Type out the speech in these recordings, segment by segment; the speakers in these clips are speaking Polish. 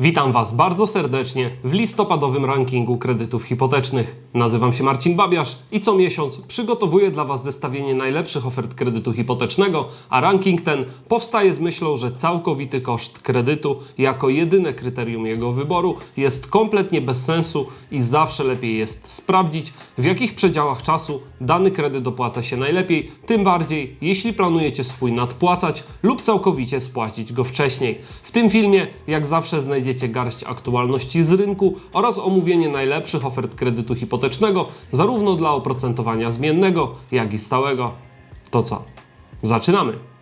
Witam Was bardzo serdecznie w listopadowym rankingu kredytów hipotecznych. Nazywam się Marcin Babiarz i co miesiąc przygotowuję dla Was zestawienie najlepszych ofert kredytu hipotecznego, a ranking ten powstaje z myślą, że całkowity koszt kredytu jako jedyne kryterium jego wyboru jest kompletnie bez sensu i zawsze lepiej jest sprawdzić, w jakich przedziałach czasu dany kredyt opłaca się najlepiej, tym bardziej jeśli planujecie swój nadpłacać lub całkowicie spłacić go wcześniej. W tym filmie, jak zawsze, znajdziecie garść aktualności z rynku oraz omówienie najlepszych ofert kredytu hipotecznego, zarówno dla oprocentowania zmiennego, jak i stałego. To co? Zaczynamy!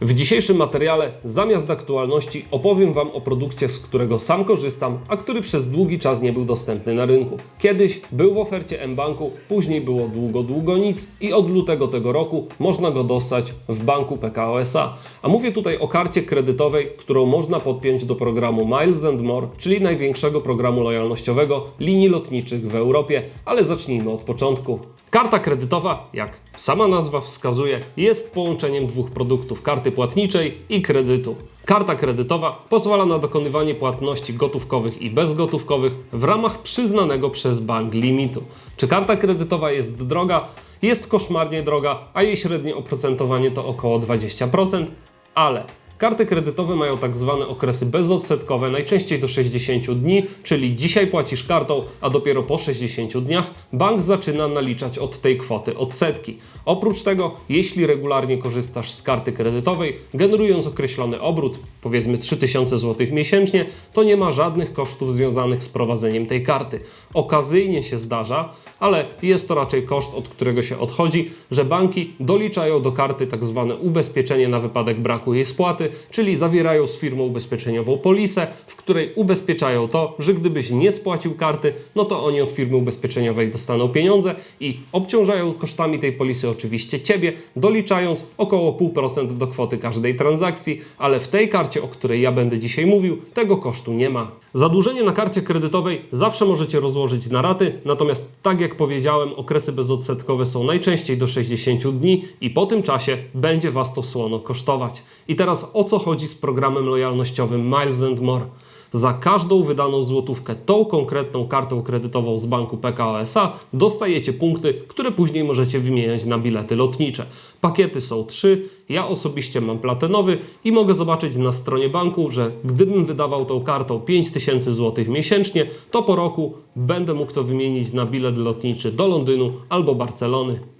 W dzisiejszym materiale zamiast aktualności opowiem Wam o produkcie, z którego sam korzystam, a który przez długi czas nie był dostępny na rynku. Kiedyś był w ofercie mBanku, później było długo, długo nic i od lutego tego roku można go dostać w banku PKO SA. A mówię tutaj o karcie kredytowej, którą można podpiąć do programu Miles and More, czyli największego programu lojalnościowego linii lotniczych w Europie, ale zacznijmy od początku. Karta kredytowa, jak sama nazwa wskazuje, jest połączeniem dwóch produktów: karty płatniczej i kredytu. Karta kredytowa pozwala na dokonywanie płatności gotówkowych i bezgotówkowych w ramach przyznanego przez bank limitu. Czy karta kredytowa jest droga? Jest koszmarnie droga, a jej średnie oprocentowanie to około 20%, ale Karty kredytowe mają tak zwane okresy bezodsetkowe, najczęściej do 60 dni, czyli dzisiaj płacisz kartą, a dopiero po 60 dniach bank zaczyna naliczać od tej kwoty odsetki. Oprócz tego, jeśli regularnie korzystasz z karty kredytowej, generując określony obrót, powiedzmy 3000 zł miesięcznie, to nie ma żadnych kosztów związanych z prowadzeniem tej karty. Okazyjnie się zdarza, ale jest to raczej koszt, od którego się odchodzi, że banki doliczają do karty tak zwane ubezpieczenie na wypadek braku jej spłaty, czyli zawierają z firmą ubezpieczeniową polisę, w której ubezpieczają to, że gdybyś nie spłacił karty, no to oni od firmy ubezpieczeniowej dostaną pieniądze i obciążają kosztami tej polisy oczywiście Ciebie, doliczając około 0,5% do kwoty każdej transakcji, ale w tej karcie, o której ja będę dzisiaj mówił, tego kosztu nie ma. Zadłużenie na karcie kredytowej zawsze możecie rozłożyć na raty, natomiast tak jak powiedziałem, okresy bezodsetkowe są najczęściej do 60 dni i po tym czasie będzie Was to słono kosztować. I teraz o co chodzi z programem lojalnościowym Miles and More? Za każdą wydaną złotówkę tą konkretną kartą kredytową z banku PKO SA dostajecie punkty, które później możecie wymieniać na bilety lotnicze. Pakiety są trzy. Ja osobiście mam platynowy i mogę zobaczyć na stronie banku, że gdybym wydawał tą kartą 5000 zł miesięcznie, to po roku będę mógł to wymienić na bilet lotniczy do Londynu albo Barcelony.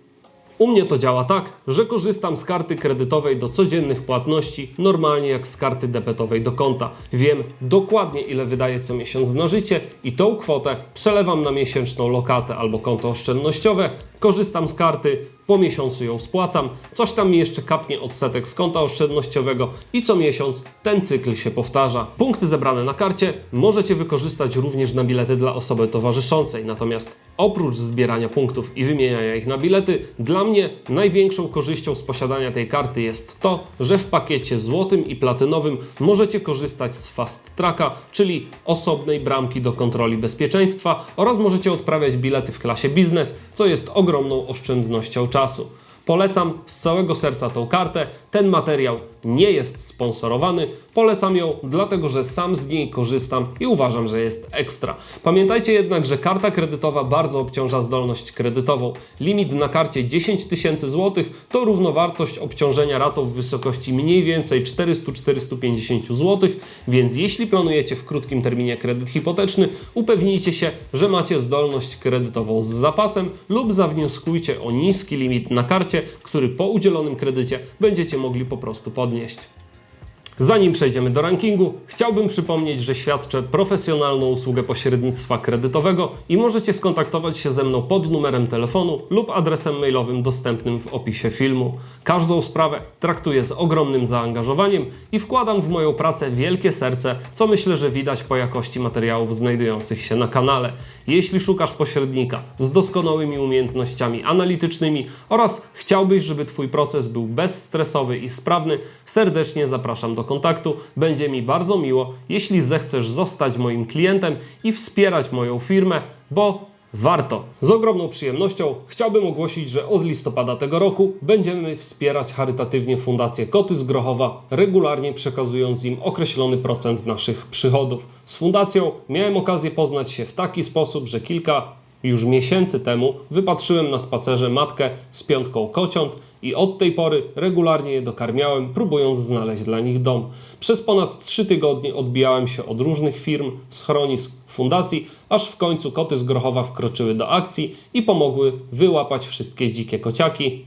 U mnie to działa tak, że korzystam z karty kredytowej do codziennych płatności, normalnie jak z karty debetowej do konta. Wiem dokładnie ile wydaję co miesiąc na życie i tą kwotę przelewam na miesięczną lokatę albo konto oszczędnościowe, korzystam z karty, po miesiącu ją spłacam, coś tam mi jeszcze kapnie odsetek z konta oszczędnościowego i co miesiąc ten cykl się powtarza. Punkty zebrane na karcie możecie wykorzystać również na bilety dla osoby towarzyszącej, natomiast oprócz zbierania punktów i wymieniania ich na bilety, dla mnie największą korzyścią z posiadania tej karty jest to, że w pakiecie złotym i platynowym możecie korzystać z Fast Tracka, czyli osobnej bramki do kontroli bezpieczeństwa oraz możecie odprawiać bilety w klasie biznes, co jest ogromną oszczędnością czasu. Polecam z całego serca tą kartę. Ten materiał nie jest sponsorowany. Polecam ją, dlatego że sam z niej korzystam i uważam, że jest ekstra. Pamiętajcie jednak, że karta kredytowa bardzo obciąża zdolność kredytową. Limit na karcie 10 tysięcy złotych to równowartość obciążenia ratą w wysokości mniej więcej 400-450 zł, więc jeśli planujecie w krótkim terminie kredyt hipoteczny, upewnijcie się, że macie zdolność kredytową z zapasem lub zawnioskujcie o niski limit na karcie, który po udzielonym kredycie będziecie mogli po prostu podnieść. Zanim przejdziemy do rankingu, chciałbym przypomnieć, że świadczę profesjonalną usługę pośrednictwa kredytowego i możecie skontaktować się ze mną pod numerem telefonu lub adresem mailowym dostępnym w opisie filmu. Każdą sprawę traktuję z ogromnym zaangażowaniem i wkładam w moją pracę wielkie serce, co myślę, że widać po jakości materiałów znajdujących się na kanale. Jeśli szukasz pośrednika z doskonałymi umiejętnościami analitycznymi oraz chciałbyś, żeby Twój proces był bezstresowy i sprawny, serdecznie zapraszam do kontaktu. Będzie mi bardzo miło, jeśli zechcesz zostać moim klientem i wspierać moją firmę, bo warto. Z ogromną przyjemnością chciałbym ogłosić, że od listopada tego roku będziemy wspierać charytatywnie Fundację Koty z Grochowa, regularnie przekazując im określony procent naszych przychodów. Z fundacją miałem okazję poznać się w taki sposób, że kilka już miesięcy temu wypatrzyłem na spacerze matkę z piątką kociąt i od tej pory regularnie je dokarmiałem, próbując znaleźć dla nich dom. Przez ponad trzy tygodnie odbijałem się od różnych firm, schronisk, fundacji, aż w końcu koty z Grochowa wkroczyły do akcji i pomogły wyłapać wszystkie dzikie kociaki.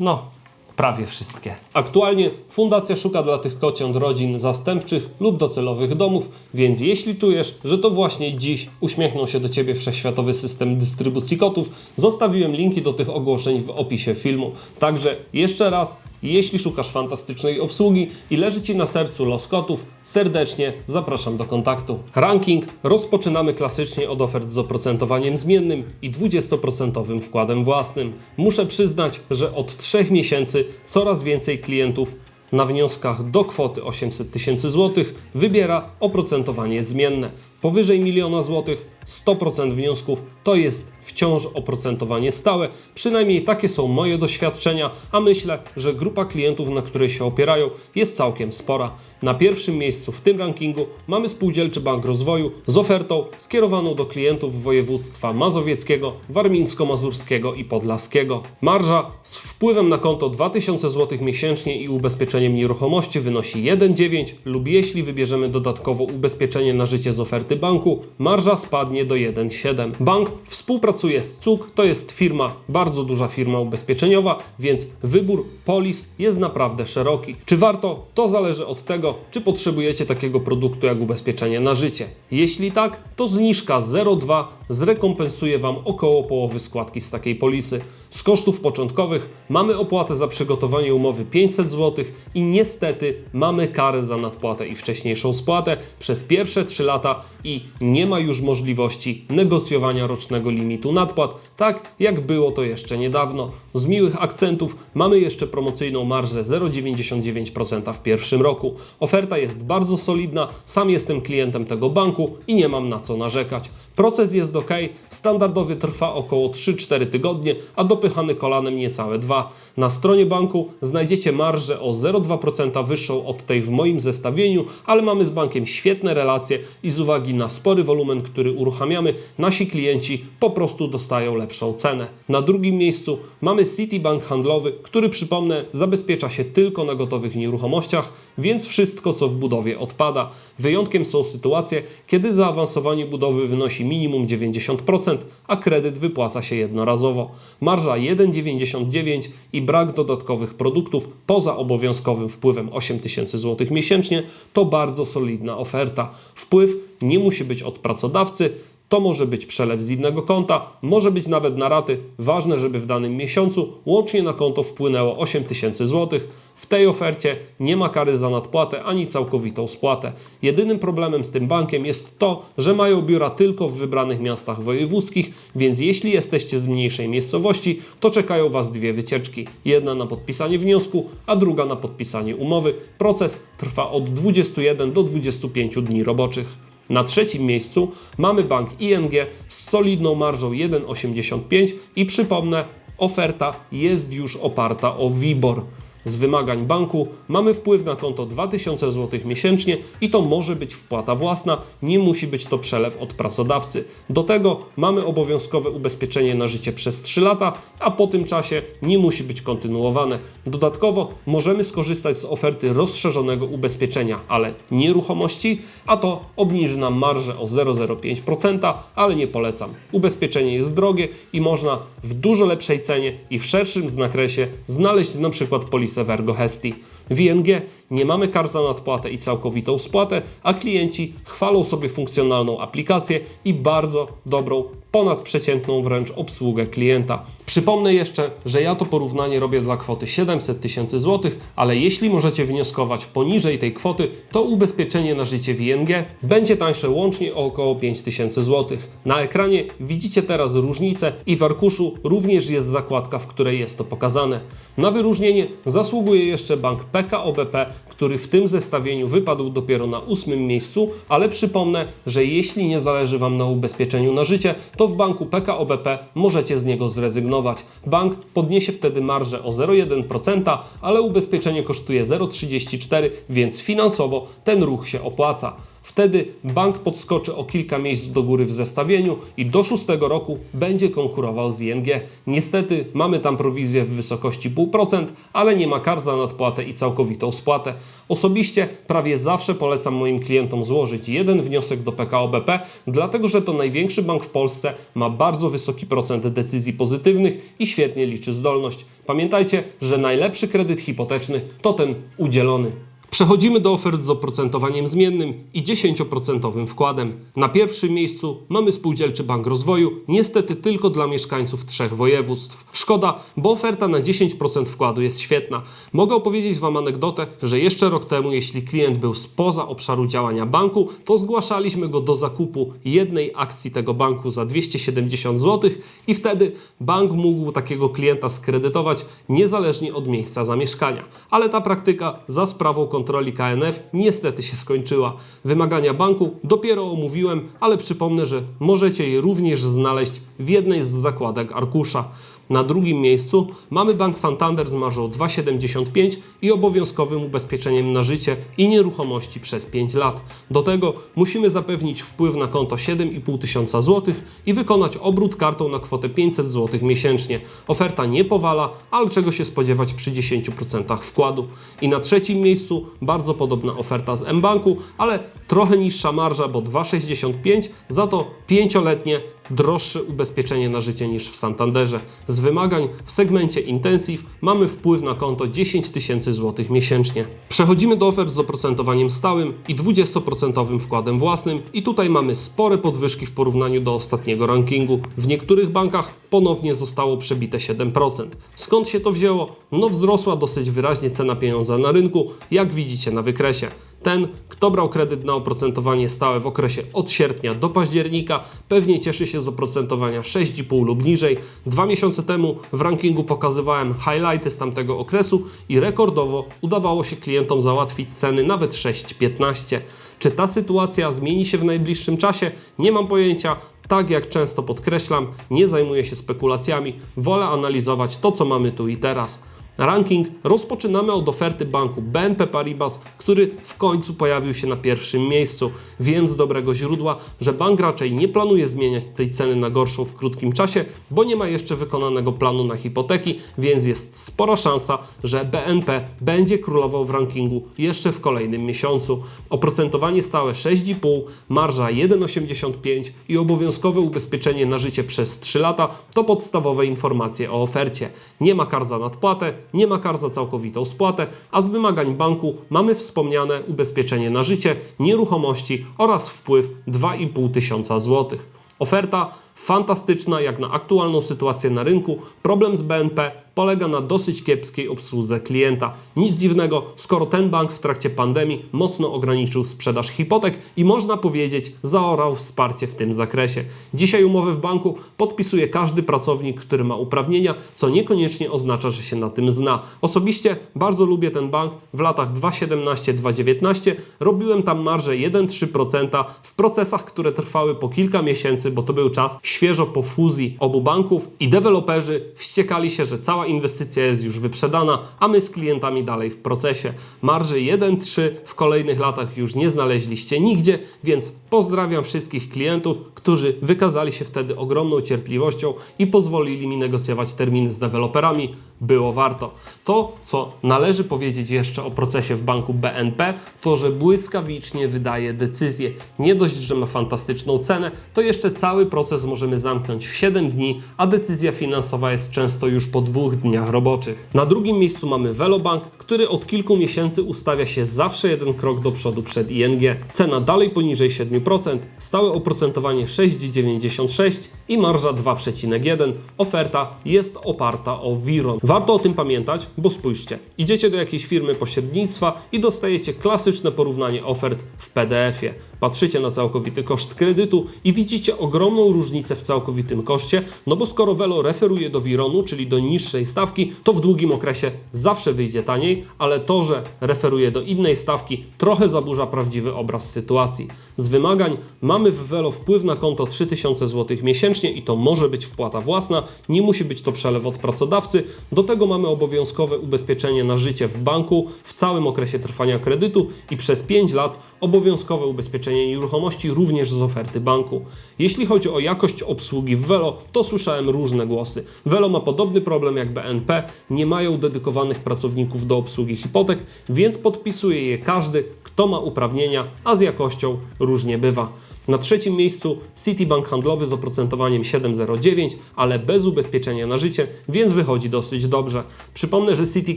No, prawie wszystkie. Aktualnie fundacja szuka dla tych kociąt rodzin zastępczych lub docelowych domów, więc jeśli czujesz, że to właśnie dziś uśmiechnął się do Ciebie wszechświatowy system dystrybucji kotów, zostawiłem linki do tych ogłoszeń w opisie filmu. Także jeszcze raz, jeśli szukasz fantastycznej obsługi i leży Ci na sercu los kotów, serdecznie zapraszam do kontaktu. Ranking rozpoczynamy klasycznie od ofert z oprocentowaniem zmiennym i 20% wkładem własnym. Muszę przyznać, że od 3 miesięcy coraz więcej klientów na wnioskach do kwoty 800 tysięcy złotych wybiera oprocentowanie zmienne. Powyżej miliona złotych 100% wniosków to jest wciąż oprocentowanie stałe. Przynajmniej takie są moje doświadczenia, a myślę, że grupa klientów, na której się opierają, jest całkiem spora. Na pierwszym miejscu w tym rankingu mamy Spółdzielczy Bank Rozwoju z ofertą skierowaną do klientów województwa mazowieckiego, warmińsko-mazurskiego i podlaskiego. Marża z wpływem na konto 2000 zł miesięcznie i ubezpieczeniem nieruchomości wynosi 1,9 lub jeśli wybierzemy dodatkowo ubezpieczenie na życie z oferty banku, marża spadnie do 1,7. Bank współpracuje z CUK, to jest firma, bardzo duża firma ubezpieczeniowa, więc wybór polis jest naprawdę szeroki. Czy warto? To zależy od tego, czy potrzebujecie takiego produktu jak ubezpieczenie na życie. Jeśli tak, to zniżka 0,2 zrekompensuje Wam około połowy składki z takiej polisy. Z kosztów początkowych mamy opłatę za przygotowanie umowy 500 zł i niestety mamy karę za nadpłatę i wcześniejszą spłatę przez pierwsze 3 lata i nie ma już możliwości negocjowania rocznego limitu nadpłat, tak jak było to jeszcze niedawno. Z miłych akcentów mamy jeszcze promocyjną marżę 0,99% w pierwszym roku. Oferta jest bardzo solidna, sam jestem klientem tego banku i nie mam na co narzekać. Proces jest ok, standardowy trwa około 3-4 tygodnie, a dopychany kolanem niecałe 2. Na stronie banku znajdziecie marżę o 0,2% wyższą od tej w moim zestawieniu, ale mamy z bankiem świetne relacje i z uwagi na spory wolumen, który uruchamiamy, nasi klienci po prostu dostają lepszą cenę. Na drugim miejscu mamy Citibank handlowy, który przypomnę zabezpiecza się tylko na gotowych nieruchomościach, więc wszystko co w budowie odpada. Wyjątkiem są sytuacje, kiedy zaawansowanie budowy wynosi minimum 90%, a kredyt wypłaca się jednorazowo. Marża 1,99 i brak dodatkowych produktów poza obowiązkowym wpływem 8000 zł miesięcznie to bardzo solidna oferta. Wpływ nie musi być od pracodawcy, to może być przelew z innego konta, może być nawet na raty. Ważne, żeby w danym miesiącu łącznie na konto wpłynęło 8000 zł. W tej ofercie nie ma kary za nadpłatę ani całkowitą spłatę. Jedynym problemem z tym bankiem jest to, że mają biura tylko w wybranych miastach wojewódzkich, więc jeśli jesteście z mniejszej miejscowości, to czekają Was dwie wycieczki. Jedna na podpisanie wniosku, a druga na podpisanie umowy. Proces trwa od 21 do 25 dni roboczych. Na trzecim miejscu mamy bank ING z solidną marżą 1,85 i przypomnę, oferta jest już oparta o WIBOR. Z wymagań banku mamy wpływ na konto 2000 zł miesięcznie i to może być wpłata własna, nie musi być to przelew od pracodawcy. Do tego mamy obowiązkowe ubezpieczenie na życie przez 3 lata, a po tym czasie nie musi być kontynuowane. Dodatkowo możemy skorzystać z oferty rozszerzonego ubezpieczenia, ale nieruchomości, a to obniży nam marżę o 0,05%, ale nie polecam. Ubezpieczenie jest drogie i można w dużo lepszej cenie i w szerszym zakresie znaleźć na przykład polisę w Ergo Hesti. W ING nie mamy kar za nadpłatę i całkowitą spłatę, a klienci chwalą sobie funkcjonalną aplikację i bardzo dobrą ponadprzeciętną wręcz obsługę klienta. Przypomnę jeszcze, że ja to porównanie robię dla kwoty 700 tysięcy złotych, ale jeśli możecie wnioskować poniżej tej kwoty, to ubezpieczenie na życie w ING będzie tańsze łącznie o około 5000 złotych. Na ekranie widzicie teraz różnicę i w arkuszu również jest zakładka, w której jest to pokazane. Na wyróżnienie zasługuje jeszcze bank PKO BP, który w tym zestawieniu wypadł dopiero na ósmym miejscu, ale przypomnę, że jeśli nie zależy Wam na ubezpieczeniu na życie, to w banku PKO BP możecie z niego zrezygnować. Bank podniesie wtedy marżę o 0,1%, ale ubezpieczenie kosztuje 0,34%, więc finansowo ten ruch się opłaca. Wtedy bank podskoczy o kilka miejsc do góry w zestawieniu i do szóstego roku będzie konkurował z ING. Niestety mamy tam prowizję w wysokości 0,5%, ale nie ma kar za nadpłatę i całkowitą spłatę. Osobiście prawie zawsze polecam moim klientom złożyć jeden wniosek do PKO BP, dlatego że to największy bank w Polsce, ma bardzo wysoki procent decyzji pozytywnych i świetnie liczy zdolność. Pamiętajcie, że najlepszy kredyt hipoteczny to ten udzielony. Przechodzimy do ofert z oprocentowaniem zmiennym i 10% wkładem. Na pierwszym miejscu mamy Spółdzielczy Bank Rozwoju, niestety tylko dla mieszkańców trzech województw. Szkoda, bo oferta na 10% wkładu jest świetna. Mogę opowiedzieć Wam anegdotę, że jeszcze rok temu, jeśli klient był spoza obszaru działania banku, to zgłaszaliśmy go do zakupu jednej akcji tego banku za 270 zł i wtedy bank mógł takiego klienta skredytować niezależnie od miejsca zamieszkania. Ale ta praktyka za sprawą kontroli KNF niestety się skończyła. Wymagania banku dopiero omówiłem, ale przypomnę, że możecie je również znaleźć w jednej z zakładek arkusza. Na drugim miejscu mamy Bank Santander z marżą 2,75 i obowiązkowym ubezpieczeniem na życie i nieruchomości przez 5 lat. Do tego musimy zapewnić wpływ na konto 7,5 tysiąca złotych i wykonać obrót kartą na kwotę 500 zł miesięcznie. Oferta nie powala, ale czego się spodziewać przy 10% wkładu. I na trzecim miejscu bardzo podobna oferta z mBanku, ale trochę niższa marża, bo 2,65, za to 5-letnie droższe ubezpieczenie na życie niż w Santanderze. Z wymagań w segmencie Intensive mamy wpływ na konto 10 tysięcy złotych miesięcznie. Przechodzimy do ofert z oprocentowaniem stałym i 20% wkładem własnym i tutaj mamy spore podwyżki w porównaniu do ostatniego rankingu. W niektórych bankach ponownie zostało przebite 7%. Skąd się to wzięło? No wzrosła dosyć wyraźnie cena pieniądza na rynku, jak widzicie na wykresie. Ten, kto brał kredyt na oprocentowanie stałe w okresie od sierpnia do października, pewnie cieszy się z oprocentowania 6,5 lub niżej. Dwa miesiące temu w rankingu pokazywałem highlighty z tamtego okresu i rekordowo udawało się klientom załatwić ceny nawet 6,15. Czy ta sytuacja zmieni się w najbliższym czasie? Nie mam pojęcia. Tak jak często podkreślam, nie zajmuję się spekulacjami, wolę analizować to, co mamy tu i teraz. Ranking rozpoczynamy od oferty banku BNP Paribas, który w końcu pojawił się na pierwszym miejscu. Wiem z dobrego źródła, że bank raczej nie planuje zmieniać tej ceny na gorszą w krótkim czasie, bo nie ma jeszcze wykonanego planu na hipoteki, więc jest spora szansa, że BNP będzie królował w rankingu jeszcze w kolejnym miesiącu. Oprocentowanie stałe 6,5, marża 1,85 i obowiązkowe ubezpieczenie na życie przez 3 lata to podstawowe informacje o ofercie. Nie ma kar za nadpłatę, nie ma kar za całkowitą spłatę, a z wymagań banku mamy wspomniane ubezpieczenie na życie, nieruchomości oraz wpływ 2,5 tysiąca złotych. Oferta fantastyczna jak na aktualną sytuację na rynku. Problem z BNP polega na dosyć kiepskiej obsłudze klienta. Nic dziwnego, skoro ten bank w trakcie pandemii mocno ograniczył sprzedaż hipotek i można powiedzieć zaorał wsparcie w tym zakresie. Dzisiaj umowy w banku podpisuje każdy pracownik, który ma uprawnienia, co niekoniecznie oznacza, że się na tym zna. Osobiście bardzo lubię ten bank. W latach 2017-2019 robiłem tam marżę 1-3% w procesach, które trwały po kilka miesięcy, bo to był czas świeżo po fuzji obu banków i deweloperzy wściekali się, że cała inwestycja jest już wyprzedana, a my z klientami dalej w procesie. Marży 1-3 w kolejnych latach już nie znaleźliście nigdzie, więc pozdrawiam wszystkich klientów, którzy wykazali się wtedy ogromną cierpliwością i pozwolili mi negocjować terminy z deweloperami. Było warto. To, co należy powiedzieć jeszcze o procesie w banku BNP, to że błyskawicznie wydaje decyzje. Nie dość, że ma fantastyczną cenę, to jeszcze cały proces możemy zamknąć w 7 dni, a decyzja finansowa jest często już po dwóch dniach roboczych. Na drugim miejscu mamy Velobank, który od kilku miesięcy ustawia się zawsze jeden krok do przodu przed ING. Cena dalej poniżej 7%, stałe oprocentowanie 6,96 i marża 2,1. Oferta jest oparta o Viron. Warto o tym pamiętać, bo spójrzcie, idziecie do jakiejś firmy pośrednictwa i dostajecie klasyczne porównanie ofert w PDF-ie. Patrzycie na całkowity koszt kredytu i widzicie ogromną różnicę w całkowitym koszcie, no bo skoro Velo referuje do Vironu, czyli do niższej stawki, to w długim okresie zawsze wyjdzie taniej, ale to, że referuje do innej stawki, trochę zaburza prawdziwy obraz sytuacji. Z wymagań mamy w Velo wpływ na konto 3000 zł miesięcznie i to może być wpłata własna, nie musi być to przelew od pracodawcy. Do tego mamy obowiązkowe ubezpieczenie na życie w banku w całym okresie trwania kredytu i przez 5 lat obowiązkowe ubezpieczenie nieruchomości również z oferty banku. Jeśli chodzi o jakość obsługi w Velo, to słyszałem różne głosy. Velo ma podobny problem jak BNP, nie mają dedykowanych pracowników do obsługi hipotek, więc podpisuje je każdy, kto ma uprawnienia, a z jakością różnie bywa. Na trzecim miejscu Citibank handlowy z oprocentowaniem 7,09, ale bez ubezpieczenia na życie, więc wychodzi dosyć dobrze. Przypomnę, że Citi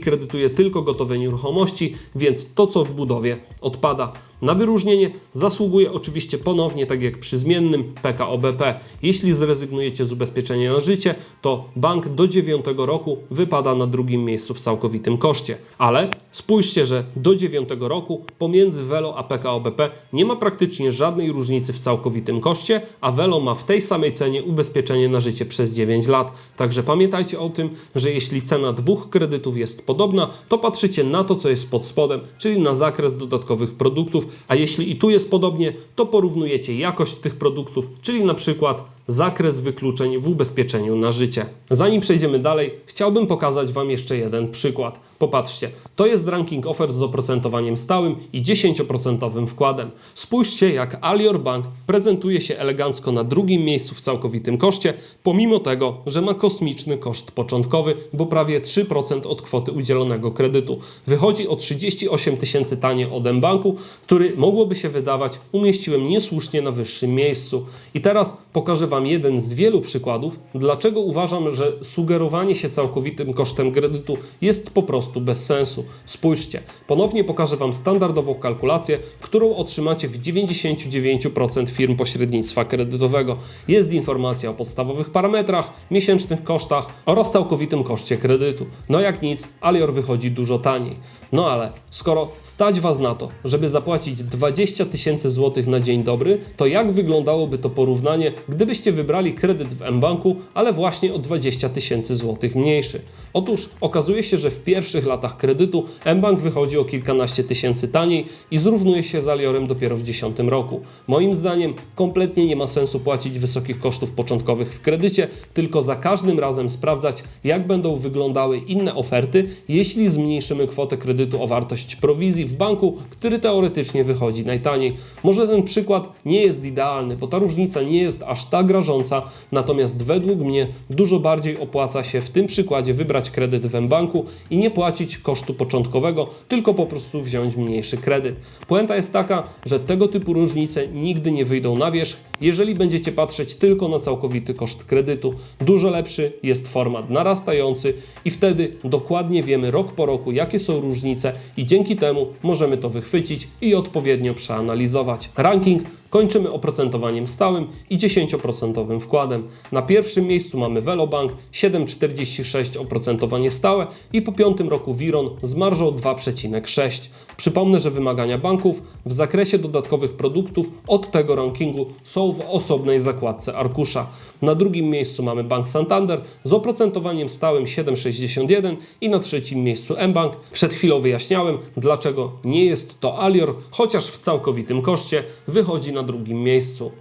kredytuje tylko gotowe nieruchomości, więc to co w budowie odpada. Na wyróżnienie zasługuje oczywiście ponownie, tak jak przy zmiennym PKOBP. Jeśli zrezygnujecie z ubezpieczenia na życie, to bank do 9 roku wypada na drugim miejscu w całkowitym koszcie. Ale spójrzcie, że do 9 roku pomiędzy Velo a PKOBP nie ma praktycznie żadnej różnicy w całkowitym koszcie, a Velo ma w tej samej cenie ubezpieczenie na życie przez 9 lat. Także pamiętajcie o tym, że jeśli cena dwóch kredytów jest podobna, to patrzycie na to, co jest pod spodem, czyli na zakres dodatkowych produktów, a jeśli i tu jest podobnie, to porównujecie jakość tych produktów, czyli na przykład zakres wykluczeń w ubezpieczeniu na życie. Zanim przejdziemy dalej, chciałbym pokazać Wam jeszcze jeden przykład. Popatrzcie, to jest ranking ofert z oprocentowaniem stałym i 10% wkładem. Spójrzcie, jak Alior Bank prezentuje się elegancko na drugim miejscu w całkowitym koszcie, pomimo tego, że ma kosmiczny koszt początkowy, bo prawie 3% od kwoty udzielonego kredytu. Wychodzi o 38 tysięcy taniej od mBanku, który mogłoby się wydawać umieściłem niesłusznie na wyższym miejscu. I teraz pokażę Wam jeden z wielu przykładów, dlaczego uważam, że sugerowanie się całkowitym kosztem kredytu jest po prostu bez sensu. Spójrzcie, ponownie pokażę Wam standardową kalkulację, którą otrzymacie w 99% firm pośrednictwa kredytowego. Jest informacja o podstawowych parametrach, miesięcznych kosztach oraz całkowitym koszcie kredytu. No jak nic, Alior wychodzi dużo taniej. No ale skoro stać Was na to, żeby zapłacić 20 tysięcy złotych na dzień dobry, to jak wyglądałoby to porównanie, gdybyście wybrali kredyt w mBanku, ale właśnie o 20 tysięcy złotych mniejszy? Otóż okazuje się, że w pierwszych latach kredytu mBank wychodzi o kilkanaście tysięcy taniej i zrównuje się z Aliorem dopiero w 10 roku. Moim zdaniem kompletnie nie ma sensu płacić wysokich kosztów początkowych w kredycie, tylko za każdym razem sprawdzać, jak będą wyglądały inne oferty, jeśli zmniejszymy kwotę kredytu o wartość prowizji w banku, który teoretycznie wychodzi najtaniej. Może ten przykład nie jest idealny, bo ta różnica nie jest aż tak rażąca, natomiast według mnie dużo bardziej opłaca się w tym przykładzie wybrać kredyt w mBanku i nie płacić kosztu początkowego, tylko po prostu wziąć mniejszy kredyt. Puenta jest taka, że tego typu różnice nigdy nie wyjdą na wierzch, jeżeli będziecie patrzeć tylko na całkowity koszt kredytu. Dużo lepszy jest format narastający i wtedy dokładnie wiemy rok po roku, jakie są różnice i dzięki temu możemy to wychwycić i odpowiednio przeanalizować. Ranking kończymy oprocentowaniem stałym i 10% wkładem. Na pierwszym miejscu mamy Velobank 7,46 oprocentowanie stałe i po piątym roku Viron z marżą 2,6. Przypomnę, że wymagania banków w zakresie dodatkowych produktów od tego rankingu są w osobnej zakładce arkusza. Na drugim miejscu mamy Bank Santander z oprocentowaniem stałym 7,61 i na trzecim miejscu mBank. Przed chwilą wyjaśniałem, dlaczego nie jest to Alior, chociaż w całkowitym koszcie wychodzi na drugim miejscu.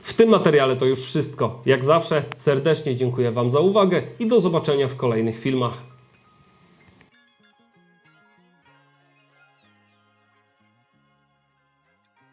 W tym materiale to już wszystko. Jak zawsze serdecznie dziękuję Wam za uwagę i do zobaczenia w kolejnych filmach.